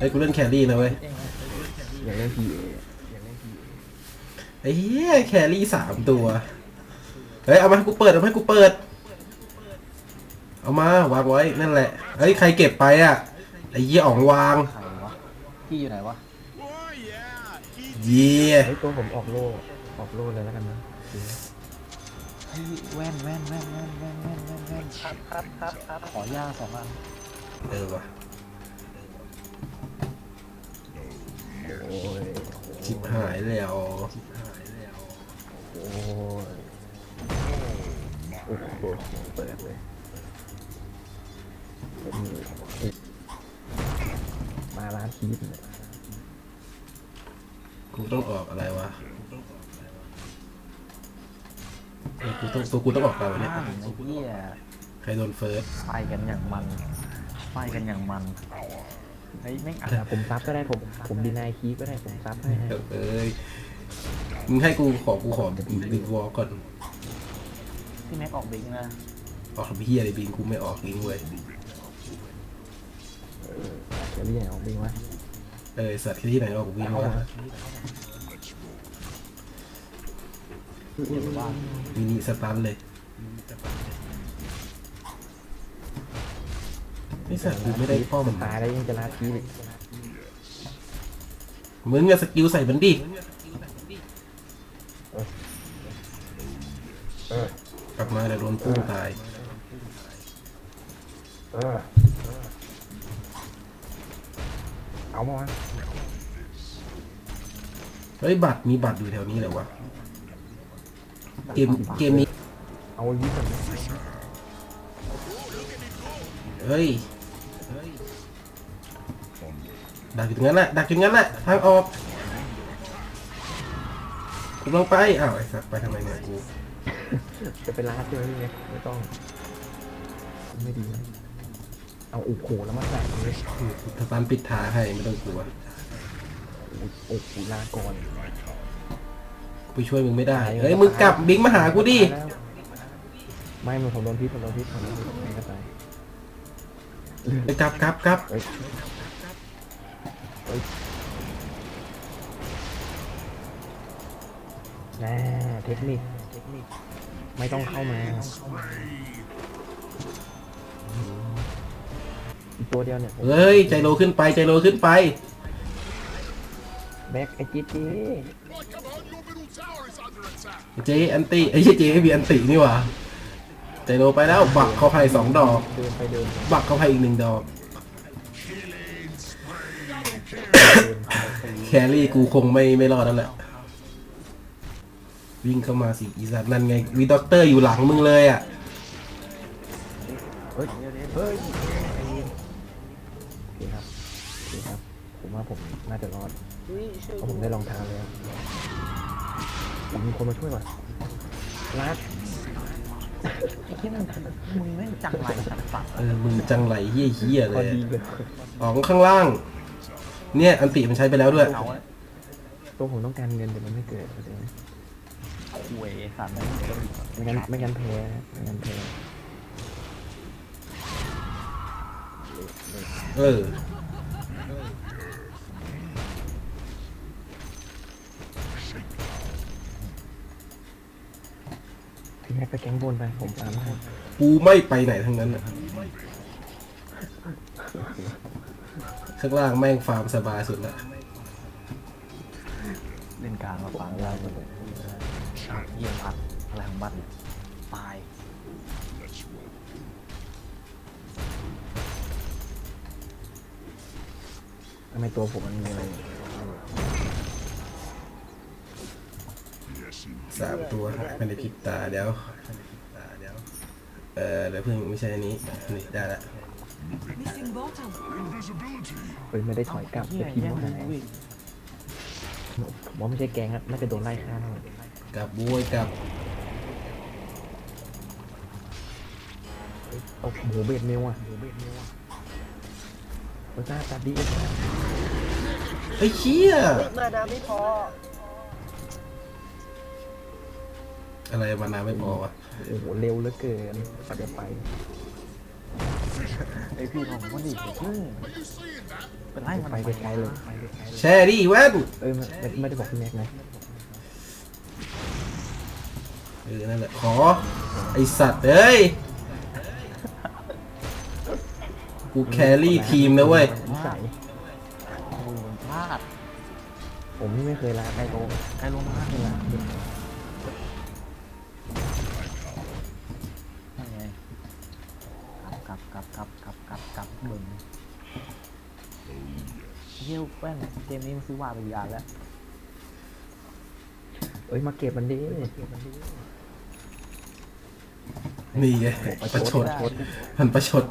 ไอ้ยกูเล่นแครี่นะเว้ยอย่ากเล่นพีเอไอ้เหี้ยแครี่สามตัว เฮ้ยเอามาให้กูเปิดเอามาให้กูเปิด เอามาวางไว้นั่นแหละ เฮ้ยใครเก็บไปอะไอ้เหี้ยอ่องวางพี่อยู่ไหนวะเยี่ยเฮ้ยตัวผมออกโล่ออกโล่เลยแล้วกันนะเฮ้แว่นแว่นแว่นแว่นแว่นแว่นแว่นครับครับครับขอย่าสองอันเออวะ โอ้ยชิบหายแล้วโอ้ยโอ้โหเปิดเลยเปิดมือมาร้านทีเลยกูต้องออกอะไรวะเออกูต้องตัวกูต้องออกอะไรวะเนี่ย ไอ้เหี้ยใครโดนเฟิร์ส ไฟกันอย่างมันไฟกันอย่างมัน เฮ้ยไม่งอัดอะผมซับก็ได้ผม ผมดีนายคีก็ได้ผมซับให้เออเอ้ยมึงให้กูขอกูขอบิงวอลก่อนพี่แม็กออกบิ๊กนะออกทำเฮียอะไรบิงกูไม่ออกบิงเว้ยเดี๋ยวเรียกเอาบิงวะเออสัตว์ที่ไหนออกกูบิงวะมินิสตันเลย ไอสัตว์กูไม่ได้ป้อมตายแล้วยังจะลาทีอีกมึงอะสกิลใส่มันดิเออกลับมาเดี๋ยวโดนพุ่งตายเออเอามาวะเฮ้ยบัตรมีบัตรอยู่แถวนี้เหรอวะเกมเกมนี้เอายิ้มกันเฮ้ย ดักอยู่ตรงนั้นแหละดักอยู่ตรงนั้นแหละทางออกกูลงไปอ้าวไอ้สัตว์ไปทำไมเนี่ยกูจะเป็นลาดใช่ไหมพี่เนี่ยไม่ต้อง ไม่ดีนะเอาโอ้โหแล้วมาใส่เลยสตันปิดทางให้ไม่ต้องกลัวโอ้โหลาก่อนไปช่วยมึงไม่ได้เฮ้ยมึงกลับบิงมาหากูดิไม่มันผมโดนพิษผมโดนพิษผมโดนพิษไม่ก็ตายไปกลับกลับกลับเฮ้ยเฮ้ย แน่เทคนิคเทคนิค ไม่ต้องเข้ามาอีกตัวเดียวเนี่ยผมเฮ้ย ใจโลขึ้นไป ใจโลขึ้นไป แบ็คไอ้จี๊ดจี๊ดเจอันติไอ้เหี้ยเจมีอันตินี่หว่า ใจโลไปแล้ว บักเขาไผ่สองดอกเดินไปเดินมาบักเขาไผ่อีกหนึ่งดอก แครี่กูคงไม่ไม่รอดแล้วแหละวิ่งเข้ามาสิอีสัตว์นั่นไงวีด็อกเตอร์อยู่หลังมึงเลยอะเฮ้ยเฮ้ยโอเคครับโอเคครับ ผมว่าผมน่าจะรอดเพราะผมได้รองเท้าแล้วมีคนมาช่วยว่ะรัดไอ้เหี้ยมึงมึงแม่งจังไรสัตว์เออมึงจังไรเฮี้ยเฮี้ยเลอยดีเลยออกข้างล่าง เนี่ยอันติมันใช้ไปแล้วด้วย เอาตัวผมต้องการเงินแต่มันไม่เกิดเข้าใจไหมคุยสัตว์ไม่งั้นไม่งั้นแพ้ไม่งั้นแพ้เออ พี่แม็กไปแก๊งบนไปผมตามให้ กูไม่ไปไหนทั้งนั้นอะ ข้างล่างแม่งฟาร์มสบายสุดละเล่นกลางมาฝังยาวเลยเยี่ยมพัดอะไรของมันตายทำไมตัวผมมันมีอะไรสามตัวไม่ได้พริบตาเดี๋ยวเออเดี๋ยวเพิ่งไม่ใช่อันนี้นี่ได้ละ Missing bottom. เฮ้ยไม่ได้ถอยกลับเหี้แต่ยทีมแย่งว่ามึหางยวิ่งผมว่าไม่ใช่แก๊งครับน่าจะโดนไล่ฆ่าแน่กลับบุ้ยกลับโอ้โหเบ็ดเมลอะโหเบ็ดเมลอะโอ้ยตาตาดีเอ็กซ์ ไอ้เชี่ยมานาไม่พอ อะไรมานาไม่พอวะ โอ้โหเร็วเหลือเกินกว่าจะไป ไอพี่ของมันดิเพิ่งเป็นไล่มันไปทำมไกลๆเลยไปไกลๆเลยแช่ดิแว่นเอ้ยไม่ไม่ไม่ได้บอกพี่แม็กนะเออนั่นแหละขอไอสัตว์เอ้ยกูแครี่ทีมนะเว้ยนิสัยโอ้โหมันพลาดผมนี่ไม่เคยลาใครโกงใครลงมาไม่ลายัง ลับกลับกลับกลับกลับกลับกลับเบิ่งเฮียแว่นเกมนี้มันซื้อวาไปกี่อันแล้วเอ้ยมาเก็บมันดินี่ไงประชดมันประชด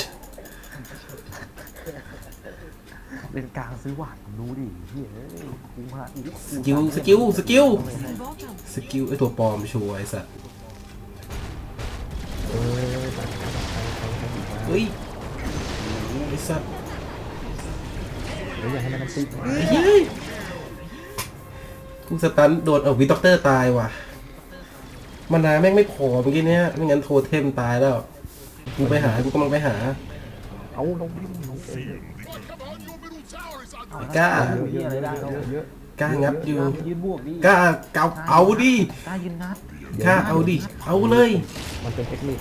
เป็นกลางซื้อหวานผมดูดิเฮ้ยเอ้ยกูฮะอีสกิลสกิลสกิล Missing bottom. สกิลไอตัวปลอมชัวร์ไอสัตว์ สัตว์เดี๋ยวอย่าให้มันติดเฮ้ยกูสตันโดนเอาวิด็อกเตอร์ตายว่ะมันนาแม่งไม่พอเมื่อกี้เนี้ยไม่งั้นโทเทมตายแล้ว กูไปหา กูกำลังไปหา เอาลงลงเออกล้าเฮียอะไรได้เราเยอะกล้างับอยู่ยืนบวกดิกล้าเกาเอาดิกล้ายืนงัดกล้าเอาดิ เอาเลย มันเป็นเทคนิค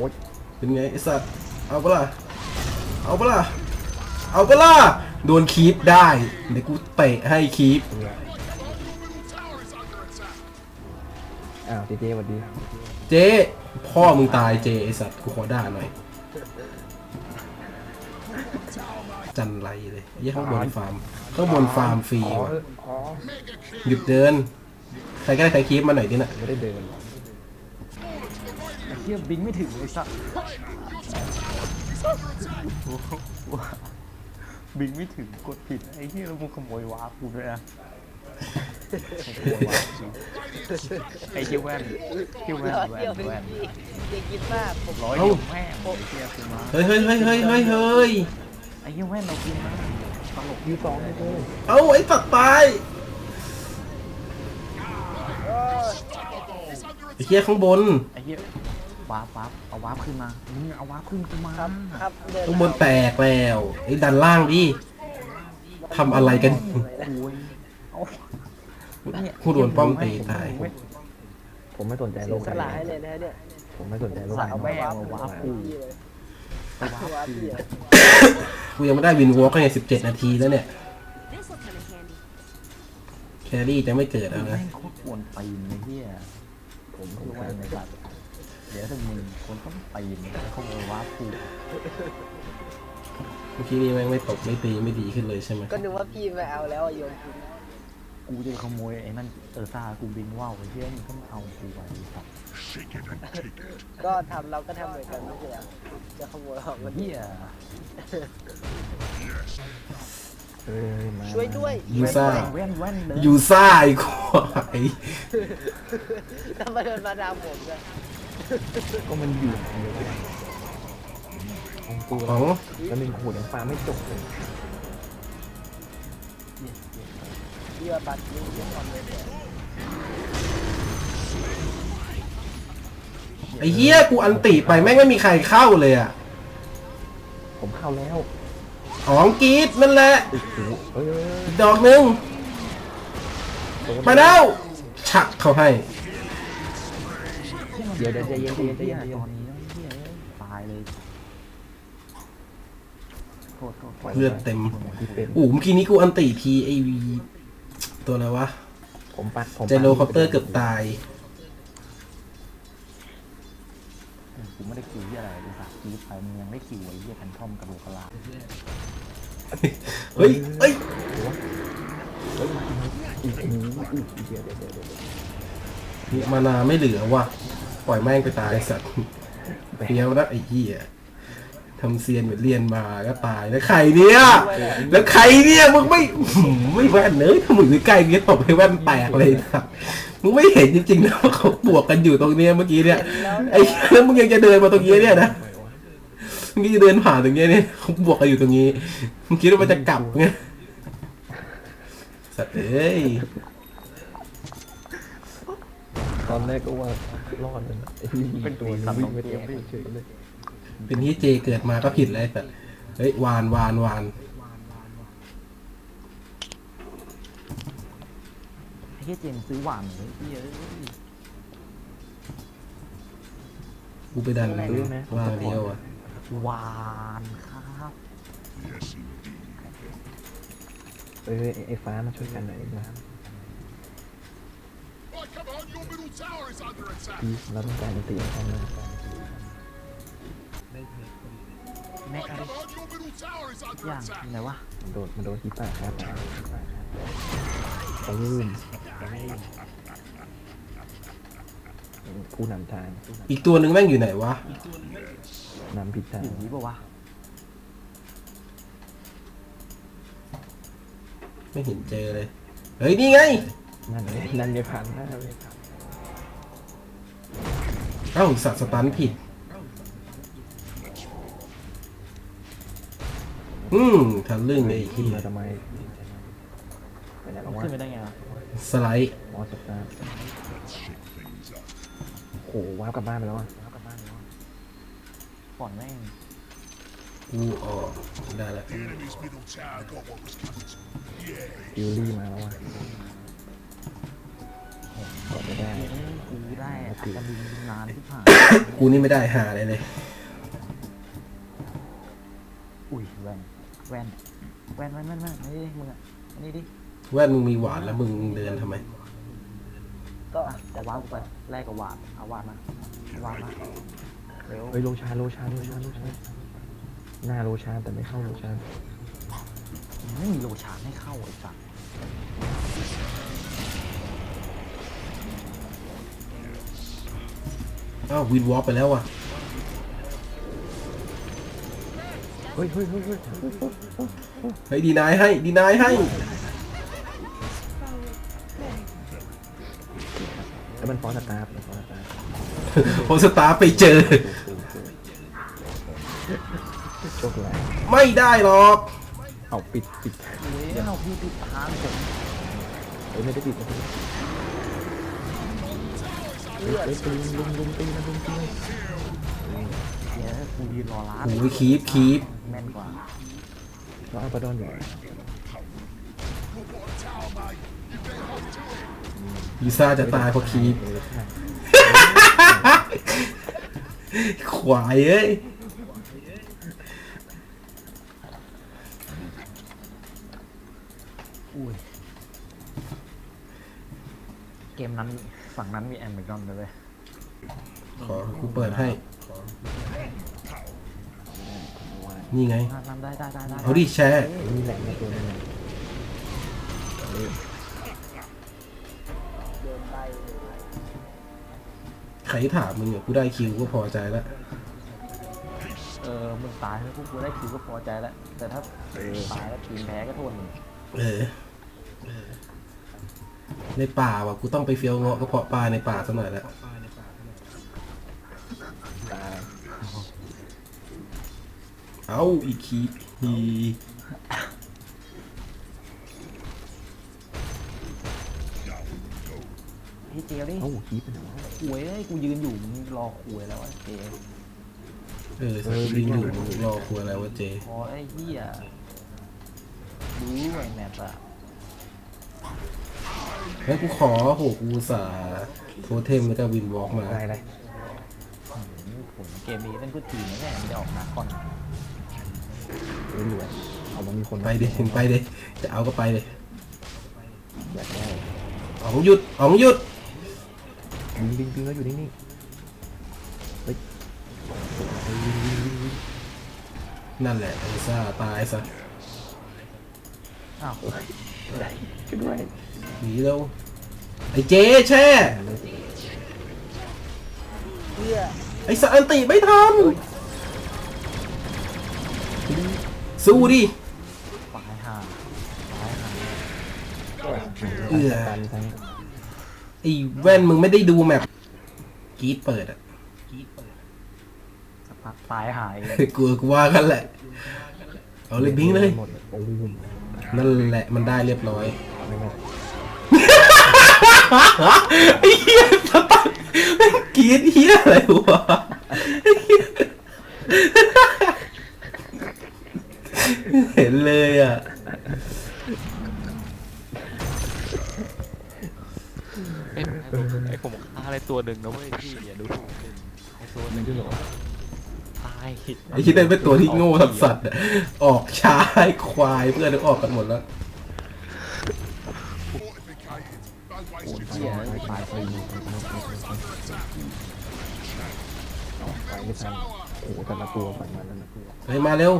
อ๊ยเป็นไงไอสัตว์เอาปะล่ะเอาปะล่ะเอาปะล่ะโดนคีปได้เดี๋ยวกูเตะให้คีปอ้าวเจเจสวัสดีเจ๊พ่อมึงตายเจไอสัตว์กูขอด่าหน่อยจันไรเลยยี่ข้างบนฟาร์มข้างบนฟาร์มฟรีขอว่ะเออขอหยุดเดิน ใครก็ได้ใครคีปมาหน่อยดิน่ะไม่ได้เดินหรอกไอ้เฮียบิงไม่ถึงไอ้สัสบิงไม่ถึงกดผิดไอ้เฮียแล้วมึงขโมยวาร์ปกูด้วยนะขโมยวาร์ปจริงไอ้เฮียแว่นเฮียแว่นแว่นแว่นอย่าคิดมากผมร้อยเดียวแม่งไอ้เฮียคือมาเฮ้ยเฮ้ยเฮ้ยเฮ้ยเฮ้ยเฮ้ยไอ้เฮียแว่นเรากินนะตลกยูสองเลยเอาไอ้ตัดตายไอ้เหี้ยข้างบนไอ้เฮีย วาร์ปวาร์ปเอาวาร์ปขึ้นมามึงเอาวาร์ปขึ้นกูมาครับครับเดินข้างบนแตกแล้วไอ้ดันล่างดิ ทำอะไรกัน โอ้ยเอาเนี่ยผู้โดนป้อมตีตาย ผมไม่สนใจโลเสียกสภายละในให้เลยนะเนี่ยผมไม่สนใจโลกสาภายวในแม่งเอาวาร์ปกูพี่เลยเอาวาร์ปว่ากูพี่อะกูยังไม่ได้วินวอล์กเลยสิบเจ็ดนาทีแล้วเนี่ย This'll come in handy. แครี่จะไม่เกิดแล้วนะ แม่งโคตรกวนตีนไอ้เหี้ยผมคืผมอว่าในสัตว์ เดี๋ยวถ้ามึงคนต้องตีนเขาบอกว่ากูเมื่อกี้นี่แม่งไม่ตกไม่ตีไม่ดีขึ้นเลยใช่ไหมก็นึกว่าพี่ไม่เอาแล้วอะโยนทิ้งกูจะขโมยไอ้นั่นเออซากูบินว่าวไอ้เหี้ยมึงก็มาเอากูไปไอ้สัตว์ก็ทำเราก็ทำเหมือนกันไม่ใช่เหรอจะขโมยของมันเหี้ยเอ้ยมาช่วยด้วยยูซ่าแว่นแว่นเดินยูซ่าไอ้ควายทำไมเดินมาทางผมเลย ก็มันอยู่เดียวกันของกูของแล้วหนึ่งขวดยังปลาไม่จบเลยพี่ว่าปัดยิงยิงคอมเลยเนี่ยไอ้เหี้ยกูอันติไปแม่งไม่มีใครเข้าเลยอะ ผมเข้าแล้วอ๋องกรีดนั่นแหละโอ้โหเอ้ยเอ้ยอีกดอกหนึงเอ้ยมาแล้วชักเข้าให้ เดี๋ยวเดี๋ยวใจเย็นใจเย็นใจเหี้ยเย็นใจตเย็อนนนี้เหี้ยตายเลยโทษโทษโทษเลือดเต็มที่เป็นอู้เมื่อกี้นี้กูอันติทีไอวีตัวอะไรวะผมปัดผมเจโรคอปเตอร์เกือบตาย กูไม่ได้คิวเหี้ยอะไรเลยสัตว์คิวไปมึงยังได้คิวไอ้เหี้ยแพนทอมกระโหลกกระลาเฮ้ยเอ้ยเฮ้ยมาอีกอีกอีกอีกเดี๋ยวเดี๋ยวเดี๋ยวเดี๋ยวมานาไม่เหลือว่ะ ปล่อยแม่งไปตายไอ้สัตว์เพี้ยวนะไอ้เหี้ยทำเซียนเหมือนเรียนมาก็ตายแล้วใครเนี่ย แล้วใครเนี่ยมึงไม่ไม่แว่นเนื้อถ้ามึงอยู่ใกล้มึงจะตบให้แว่นแตกเลยครับมึงไม่เห็นจริงๆนะว่าเขาบวกกันอยู่ตรงเนี้ยเมื่อกี้เนี่ยไอ้แล้วมึงยังจะเดินมาตรงนี้เนี่ยนะมึงจะเดินผ่านตรงเนี้ยเนี่ยเขาบวกกันอยู่ตรงนี้มึงคิดว่ามันจะกลับไงสัตว์เอ้ยตอนแรกก็ว่า รอดเลยนะไอ้ที่เป็นตัววิ่งไม่ได้เฉยเลยเป็นที่เจเกิดมาก็ผิดเลยแต่เฮ้ยวานวานวานไอ้เหี้ยเจมส์ซื้อหวานเลยเหี้ยเอ้ยกูไปดันซื้อไหมวางเดียวอะหวานครับเอ้ยไอ้ไอ้ฟ้ามาช่วยกันหน่อยนะ พี่เราต้องการตีกันนะแม็กอะไรอย่างไหนวะมันโดนมันโดนที่ปากครับตูมผู้นำทางอีกตัวหนึ่งแม่งอยู่ไหนวะนำผิดทางอยู่นี้ปะวะไม่เห็นเจอเลย เฮ้ย นี่ไง นั่นไงนั่นไงผ่านหน้าเลยเอ้าสัตว์สตันผิด อืมทันเรื่องเลยไอ้ขึ้นที่มาทำไมไปไหนแล้ววะขึ้นไปได้ไงวะสไลด์ มอสตาร์โอ้โหว้าวกลับบ้านไปแล้วอะว้าวกลับบ้านไปแล้วอะก่อนแม่งกูออกได้แล้วฟิลลี่มาแล้วอะ กดไม่ได้ กูได้อัตลินนานที่ผ่านกูนี่ไม่ได้หาเลยเลย อุ้ยแว่นแว่นแว่นแว่นแว่นแว่นนี่ดิมึงอะอันนี้ดิ แว่นมึงมีหวานแล้วมึงเดินทำไม ก็อะแต่วาวกูไปแลกกับวาดเอาวาดมาวาดมาเร็วเฮ้ยโลชาโลชาโลชาโลชาหน้าโลชาแต่ไม่เข้าโลชาไม่มีโลชานให้เข้าไอ้สัส อ้าววินวอล์กไปแล้วว่ะเฮ้ยเฮ้ยเฮ้ยเฮ้ยเฮ้ยดีนายให้ดีนายให้แล้วมันฟอสตาร์ฟมันฟอสตาร์ฟโอสตาร์ไปเจอ โชคร้ายไม่ได้หรอก เอาปิดปิดเฮ้ยเอาพี่ปิดทางผมเฮ้ยไม่ได้ปิดไม่ ได้ปิดเฮ้ยเฮ้ยตีลุมลุมตีนะลุมตีเดี๋ยวกูยืนรอร้านโอ้ยคีบคีบแม่นกว่าเราเอาปลาดอนอยู่ยูซ่าจะตายเพราะคีบเออใช่ควายเอ้ยเกมนั้น ฝั่งนั้นมีแอมเบรอนด้วยเว้ยขอกูเปิดให้ นี่ไงนั่นนั่นได้ได้ได้ได้เอาดิแชร์นี่แหละในตัวนี้เดินไปใครถามมึงอะกูได้คิวก็พอใจแล้ว เออมึงตายแล้วพวกกูได้คิวก็พอใจแล้วแต่ถ้าตายแล้วทีมแพ้ก็โทษมึงเออ ในป่าว่ะกูต้องไปเฟี้ยวเงาะก็เพาะปลาในป่าสักหน่อยแล้วตายเอาอีกคีบฮีเฮ้ยเจียวดิเอ้าคีบไปไหนวะคุยเอ้ยกูยืนอยู่มึงรอคุยแล้วไอ้เจเออสักลิงอยู่รอครัวแล้ววะเจ พอไอ้เหี้ยดูไอ้แมปอะ เฮ้ยกูขอโหกูอุตสาห์โทเทมแล้วก็วินวอล์กมาได้เลยหืมผมเกมนี้เล่นเพื่อทีมนะเนี่ยมันจะออกหนักก่อนเหลือเอามันมีคนไปดิไปดิจะเอาก็ไปเลยอยากได้อ๋องหยุดอ๋องหยุดยิงยิงยิงแล้วอยู่นิ่งๆเฮ้ยเฮ้ยยิงยิงยิงยิงนั่นแหละไอ้ซ่าตายซะอ้าวได้ ช่วยด้วยหนีแล้วไอ้เจแช่เพื่อไอ้สันติไม่ทันสู้ดิปลายห่าปลายห่าเอื้อตันทั้งไอ้แว่นมึงไม่ได้ดูแมปกรีดเปิดอะสักพักปลายหายเลยกลัวกูว่ากันแหละ เอาเลยบิงเลยหมดโอ้ย นั่นแหละมันได้เรียบร้อยไม่ไม่ไอ้เหี้ยสตันกรีดเหี้ยอะไรวะไอ้เหี้ยเห็นเลยอะไอ้ผมไอ้ผมฆ่าอะไรตัวหนึ่งนะเว้ยพี่อย่าดูถูกเลยไอ้ตัวหมันึ่นงด้วยเหรอตาย ไอ้ที่ได้เป็นตัวที่โง่สัสสัสๆอะออกช้าไอ้ควายเพื่อนออกกันหมดแล้วเหี้ยไปตายไปอยู่ไปไม่ทันโอ้โหแต่ละตัวฝันมาแล้วนะตัวเฮ้ยมาเร็ว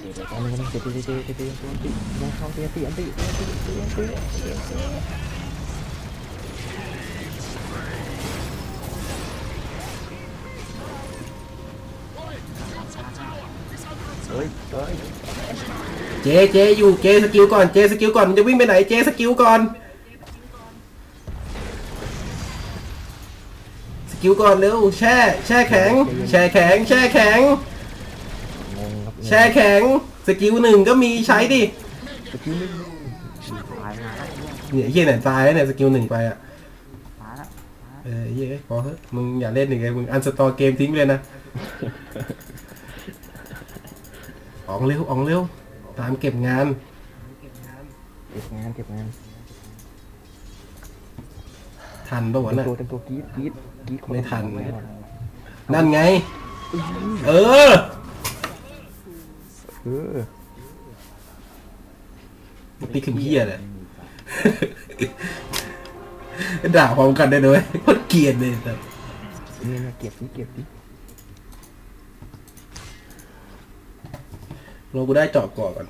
เดี๋ยวเดี๋ยวตอนนี้กำลังเจ็บตีตีตีตีตัวตีมองเข้าตีตีอันตีตีตีตีตี ฮ้ยเฮ้ยเจเจอยู่เจสกิลก่อนเจสกิลก่อนมันจะวิ่งไปไหนเจสกิลก่อนสกิลก่อนเร็วแช่แช่แข็ง แช่แข็งแช่แข็ง งงครับแช่แข็งสกิลหนึ่งก็มีใช้ดิสกิลนึงตายเนี่ยไอ้เฮียไหนตายแล้วเนี่ยสกิลหนึ่งไปอะตายละเออเฮียพอเถอะมึงอย่าเล่นหนึ่งเลยมึงอันสตอร์เกมทิ้งไปเลยนะ ออกเร็วออกเร็ว ตามเก็บงาน เก็บงานเก็บงานทันปะวะเต็มน่ะ ตัวเต็มตัวกรีดกรีดกรีดไม่ทันนั่นไง เออ เออนี่คือเฮียเลย ด่าพร้อมกันได้ด้วยโคตรเกลียดเลยแต่นี่เนี่ยเก็บนี่เก็บนี่ โลกูได้เจาะก่อก่อน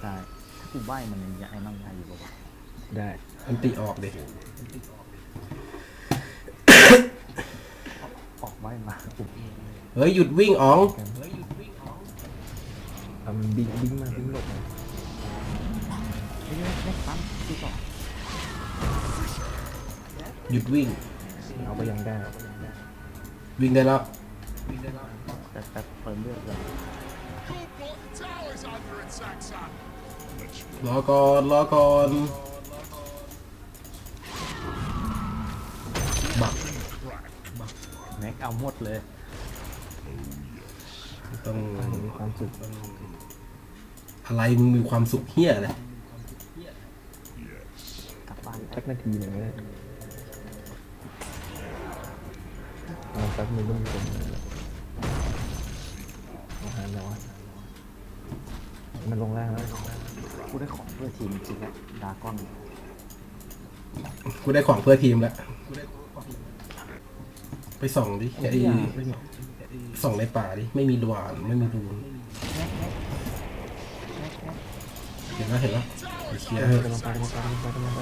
ใช่ถ้ากูใบมันยังไอ้นั่งได้อยู่ปะวะได้อันติออกดิออกใบมาปุ๊บเฮ้ย หยุดวิ่งอ๋องทำบิงบิงมาบิงหลบมาไม่ไม่ไม่ปั๊มที่สองหยุดวิ่งเอาไปยังได้วิ่งได้แล้ว แต่แต่เติมเลือดเลย รอก่อนรอก่อนบักแม็กเอาหมดเลย ต้องมีความสุขอะไรมึงมีความสุขเฮียเลยกลับบ้านสักนาทีหนึ่งก็ได้เอาสักมือรุ่มผมอาหารแล้วอะ มันลงล่างแล้วกูได้ของเพื่อทีมจริงๆอะดากอนกูได้ของเพื่อทีมแล้ว ไปส่องดิไอ้ส่องในป่าดิ ไม่มีดวานไม่มีรูนเห็นแล้วเห็นแล้วไอ้เชียเออกำลังไปกำลังไปกำลังไปกำลังไป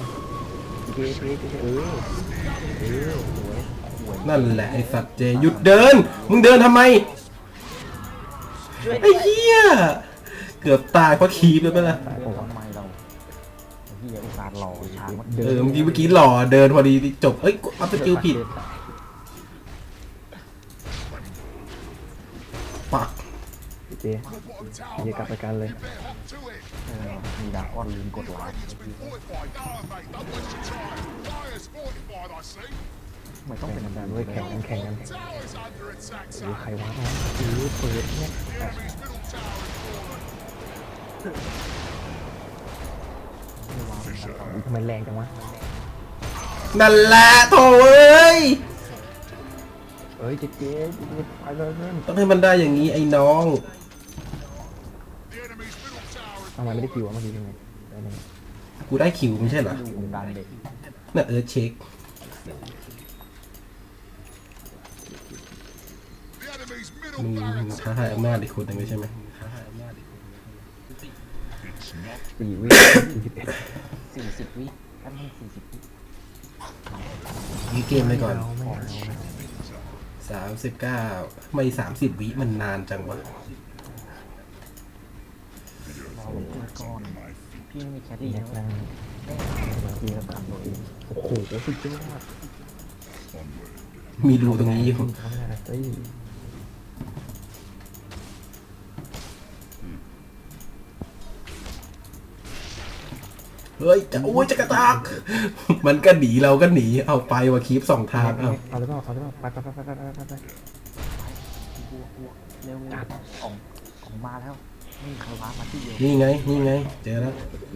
เจ๊เจ๊เจ๊เออเออสวยนั่นแหละไอ้สัตว์เจหยุดเดิน มึงเดินทำไมไอ้เหี้ย เกือบตายเพราะคีบเลยปะล่ะตายเรื่ปะองวะทำไมเราไอ้เฮียอุตส่าห์หล่อช้างมันเออเมื่อกี้เมื่อกี้หล่อเดินพอดีจบเอ้ยกูอัพสกิลผิดปักเจ๊เจ๊กลับไปกันเลยเออมีดากอนลืมกดไลค์ไม่ต้องเป็นแข่งแบบกันนั้นด้วยแข่งกันแข่งกันโอ้ใครวะโอ้เปิดเนี่ย ทำไมแรงจังวะ นั่นแหละโถ่เอ้ยเอ้ยเจ๊เจ๊ไปเลยเพื่อนต้องให้มันได้อย่างนี้ไอ้น้องทำไมไม่ได้คิววะเมื่อกี้ยังไงได้ไหมกูได้คิวไม่ใช่เหรอดูดันเด็กน่ะเออเช็คมึงมึงท้าทายอำนาจอีกคนหนึ่งเลยใช่ไหม สี่วิสี่สิบเอ็ดสี่สิบวิแค่ไม่สี่สิบวิยื้อเกมไปก่อนเอาไม่เอาไม่เอาสามสิบเก้าไม่สามสิบวิมันนานจังวะรอผมเพื่อนก้อนพี่ไม่มีแคดดี้แยนะกเว้ล่ายงพี่ก็ทำตัวเองโอ้โหสุดยอดมีรูตรงนี้อยู่ ทำอะไร เฮ้ยเฮ้ยจะโอ้ยจะกระตาก มันก็หนีเราก็หนี เอาไปว่าคีปสองทางเอาเอาเลยเปล่าเอาเลยเปล่าไปไปไปไปไปไปไปบวกบวกเร็วจัดของของมาแล้วนี่ใครว้ามาที่เดียวนี่ไง นี่ไง เจอแล้ว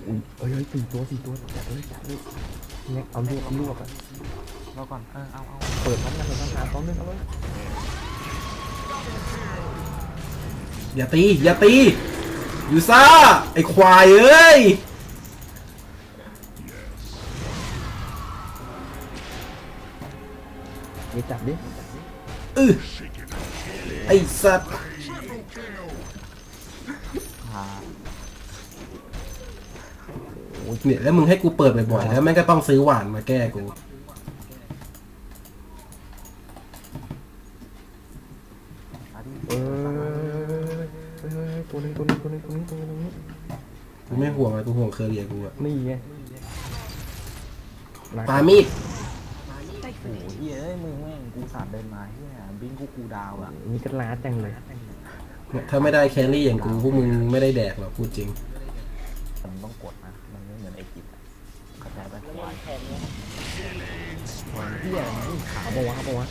อุ้ยเฮ้ยเฮ้ยสี่ตัวสี่ตัวจัดเลยจัดเลยเนี่ยเอาลูกเอาลูกอะเราก่อนเออเอาเอาเปิดมันนะเปิดมันหาสองหนึ่งเอาเลยอย่าตี อย่าตียูซ่าไอควายเอ้ย จับดิอือไอสัตว์หาเนี่ยแล้วมึงให้กูเปิดบ่อยๆแล้วแม่งก็ต้องซื้อหวานมาแก้กูมาดิเออเฮ้ยเฮ้ยเฮ้ยตัวหนึงตัวหนึงตัวหนึงตัวนี้ตัวนี้ตัวนี้กูไม่ห่วงอะกูห่วงเคอร์เรียกูอะนี่ไงปามีด โอ้ยเอ้ยมึงแม่งกูสาดเดินมาเฮียบิงกูกูดาวอะ นี่ก็ล้าจังเลยเนี่ยถ้าไม่ได้แครี่อย่างกูพวกมึงไม่ได้แดกหรอกพูดจริง มันต้องกดนะ มันไม่เหมือนไอ้กิจอะเข้าใจไหมควายแทนเนี่ยเฮียนี่ขาเอาปะวะเอาปะวะ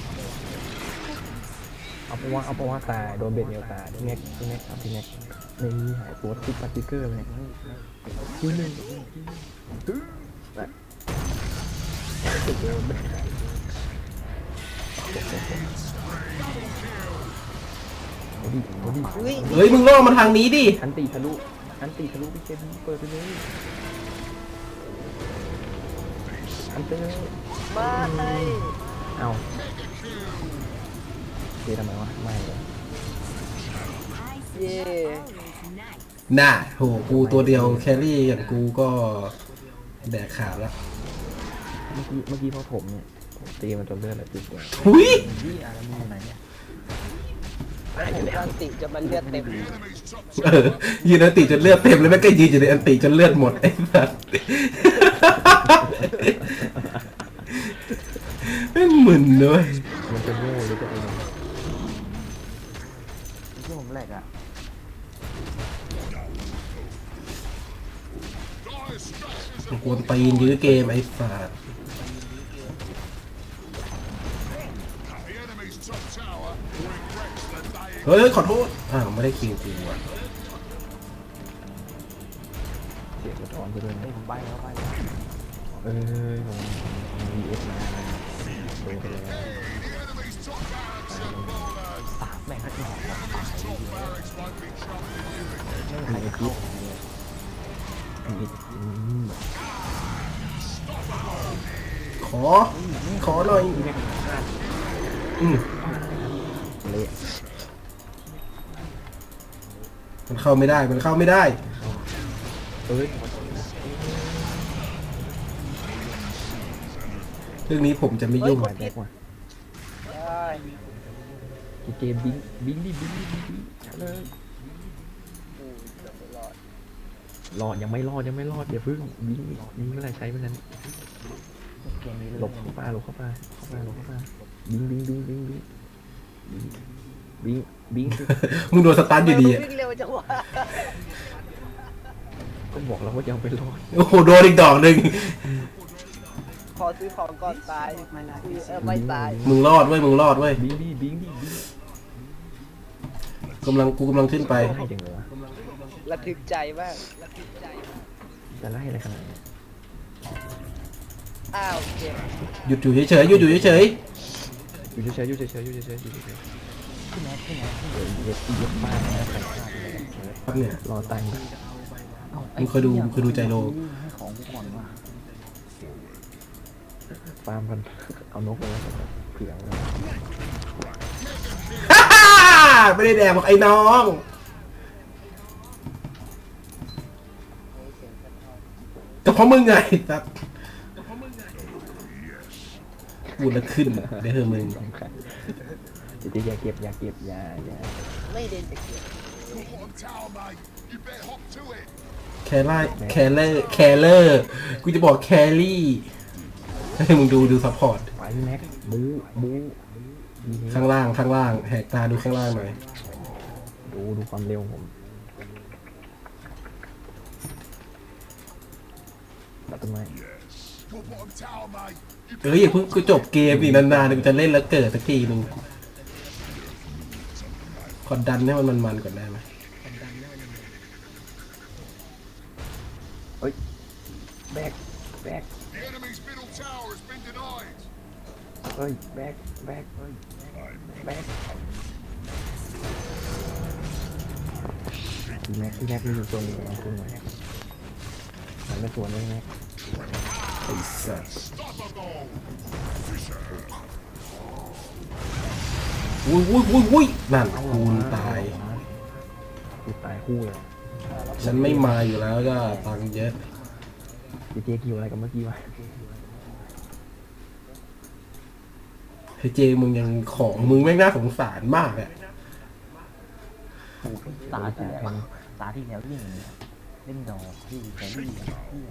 เอาปะวะเอาปะวะตายโดนเบ็ดเดียวตายพี่แม็กพี่แม็กเอาพี่แม็กนี่หายตัวติดปาร์ติเกอร์เลยคิวหนึ่งโอ้ดิ โอ้ดิอุ้ยเฮ้ยมึงล่อมาทางนี้ดิอันตีทะลุอันตีทะลุไปเกมเปิดไปเลยอันเตอร์มาให้เอาเจทำไมวะไม่เลยเย่น่ะโหกูตัวเดียวแครี่อย่างกูก็แดกขาดแล้วเมื่อกี้เมื่อกี้พอผมเนี่ยผมตีมันจนเลือดไหลติดเลยหุ้ยอะไรมึงไหนเนี่ย ผมกำลังติจะมันเลือดเต็มเออยืนอันติจนเลือดเต็มแล้วแม่งก็ยืนอยู่ในอันติจนเลือดหมดไอ้สัสไม่งมึนเลยมันจะโง่หรือจะเองที่ผมแหลกอะกวนตีนยื้อเกมไอ้สัส เฮ้ยขอโทษอ้าวไม่ได้คิวกูอะเสียกระท้อนไปด้วยเฮ้นะยผมใบแล้วใบแล้วเอ้ยผมมีเอฟมาโดนไปแล้วสามแม่งก็หลอกเราตายเลยมีเอฟพิษมีอืมขอ ขอหน่อยพี่แม็กพลาดอืม เละ มันเข้าไม่ได้ มันเข้าไม่ได้เอ้ยเรื่องนี้ผมจะไม่ยุ่งมาแจ็คว่ะได้เกมบิงบิงดิบิงดิบิงดิเลยอืมเดี๋ยวไม่รอดรอดยังไม่รอดยังไม่รอดอย่าเพิ่งบิงบิงเมื่อไหรใช้เมื่อนั้นเกมนี้เลยหลบเข้าป่าหลบเข้าป่าเข้าป่าหลบเข้าป่าบิงบิงบิงบิงบิงบิงบิง บิงมึงโดนสตาร์ทอยู่ดีทำไมอะมันวิ่งเร็วจังวะก็บอกแล้วว่ายังไม่รอดโอ้โหโดนอีกดอกหนึ่งขอซื้อของก่อนตายเออไม่ตาย มึงรอดเว้ยมึงรอดเว้ยบิงดิบิงดิบิงกำลังกูกำลังขึ้นไปให้จังเลยวะระทึกใจมากระทึกใจจะไล่อะไรขนาดนี้อ้าวเจ็บหยุดอยู่เฉยๆหยุดอยู่เฉยอยู่เฉยๆอยู่เฉยๆอยู่เฉยๆอยู่เฉย ที่แม็กที่แม็กที่ๆเดี๋ยวเย็ดเย็ดมากนะใครพลาดเลยๆครับเนี่ยรอตังค์มึงเคยดูมึงเคยดูใจโล ให้ของกูก่อนว่ะฟาร์มกันเอานกไปแล้วเผื่อไว้ไม่ได้แดกบอกไอ้น้องก็เพราะมึงไงครับพูดแล้วขึ้นเดี๋ยวเธอะมึง สำคัญ เดี๋ยวอย่าเก็บอย่าเก็บอย่าอย่าไม่เด่นจะเกียบแคล่าแคลเลอร์แคลเลอร์กูจะบอกแครี่ให้มึงดูดูซัพพอร์ตไปแม็กบูบูดีนี้ข้างล่างข้างล่างแหกตาดูข้างล่างหน่อยดูดูความเร็วผมตัดต้นไม้เอ้ยอย่าเพิ่งกูจบเกมอีกนานๆกูจะเล่นแล้วเกิดสักทีหนึ่ง กดดันให้มันมันๆก่อนได้ไหมเฮ้ยแบกแบก The enemy's middle tower has been denied. เฮ้ยแบกแบกเฮ้ยแบกพี่แม็กพี่แม็กมีอยู่ตัวหนึงเอาขึ้นมามันไม่สวนเลยแม็กไอ้สัส อุ้ยอุ้ยอุ้ยอุ้ยนั่นคูณตาย กูตายคู่เลยฉันไม่มาอยู่แล้วก็ตังค์เยอะพี่เจ๊คิวอะไรกันเมื่อกี้วะเฮ้ยเจมึงยังของมึงไม่งน่าสงสารมากอะตาที่แล้วตาที่แล้วเล่นเล่นดอกที่แครี่ที่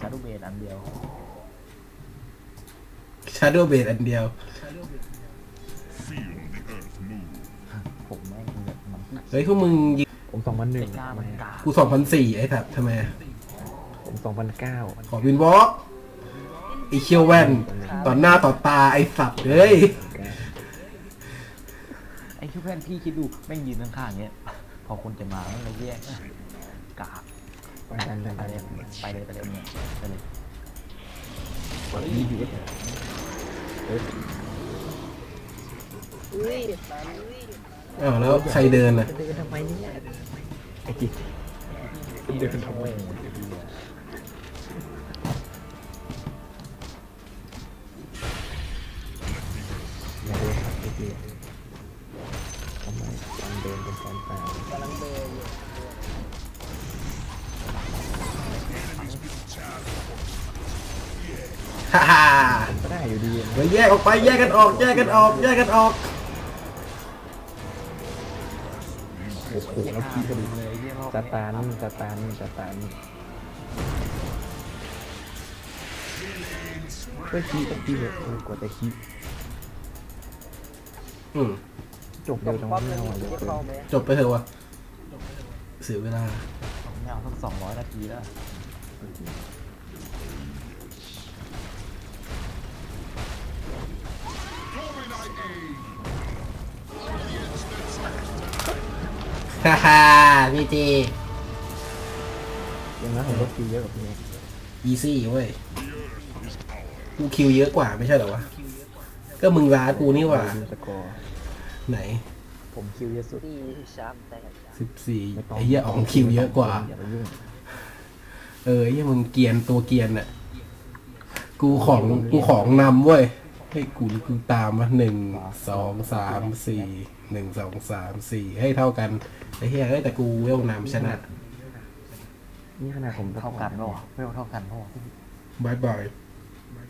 ชาร์ดเบนอันเดียวชาร์โดเบดอันเดียว Feel the earth move. ผมแม่งแบบมันที่เฮ้ยพวกมึงยิงผมสองพันหนึ่เป็งนกล้ามันกากูสองพันสี่ไอ้ถัดทำไมอะผมสองพันเก้าขอวินวอล์กไอเคียวแว่นต่อหน้าต่อตาไอสัตว์เฮ้ยไอ้คิวแพนพี่คิดดูแม่งยืนข้างๆเงี้ยพอคนจะมาแม่งเลยแยกกาไปกันไปไปกันเลยไปเลยไปเลยเนี่ยไปเลยยี่สิบเอ็ดเฮ้ยอุ้ยมันอุ้ย อ้าวแล้วใครเดินอะเดินทำไมเนี่ยไอ้จิ๊กเดินทำไมอย่าเดินครับไอ้เจี๊ยทำไมการเดินเป็นการตายกำลังเดินอยู่ฮ่าฮ่าก็ได้อยู่ดีนะเฮ้ยแยกออกไปแยกกันออกแยกกันออกแยกกันออก อ้โหแล้วพี่ก็ดูเลยเยี่ยรอบสตาร์นสตาร์นสตาร์นเฮ้ยขี้กับขี้เลยเออกว่าจะขี้อืมจบจเร็วบจังป้อวะมไม่นึงเอาเร็วจะเกินเข้าไหมจบไปเถอะวะเสียเวลาไม่เอาสักสองร้อยนาทีแล้ว ฮ่าฮ่าพี่เจอย่างนั้นผมก็ขี้เยอะกว่าพี่เมฆอีซี่เว้ยกูคิวเยอะกว่าไม่ใช่เหรอวะ ก็มึงร้ากูนี่หว่า ดูสกอร์ไหนผมคิวเยอะสุดตีชามแตกสิบสี่ไม่ต้งไอ้เหี้ยอองคิวเยอะกว่า อย่าไปยุ่งเออไอ้เหี้ยมึงเกรียนตัวเกรียนน่ะกูของกูของนำเว้ย ให้กูกูตามมาหนึ่งสองสามสี่หนึ่งสองสามสี่ให้เท่ากันไอ้เหี้ยเอ้ยแต่กูเวลนำชนะนี่ขนาดผมเท่ากันป่ะวะไม่เท่ากันป่ะวะบายบาย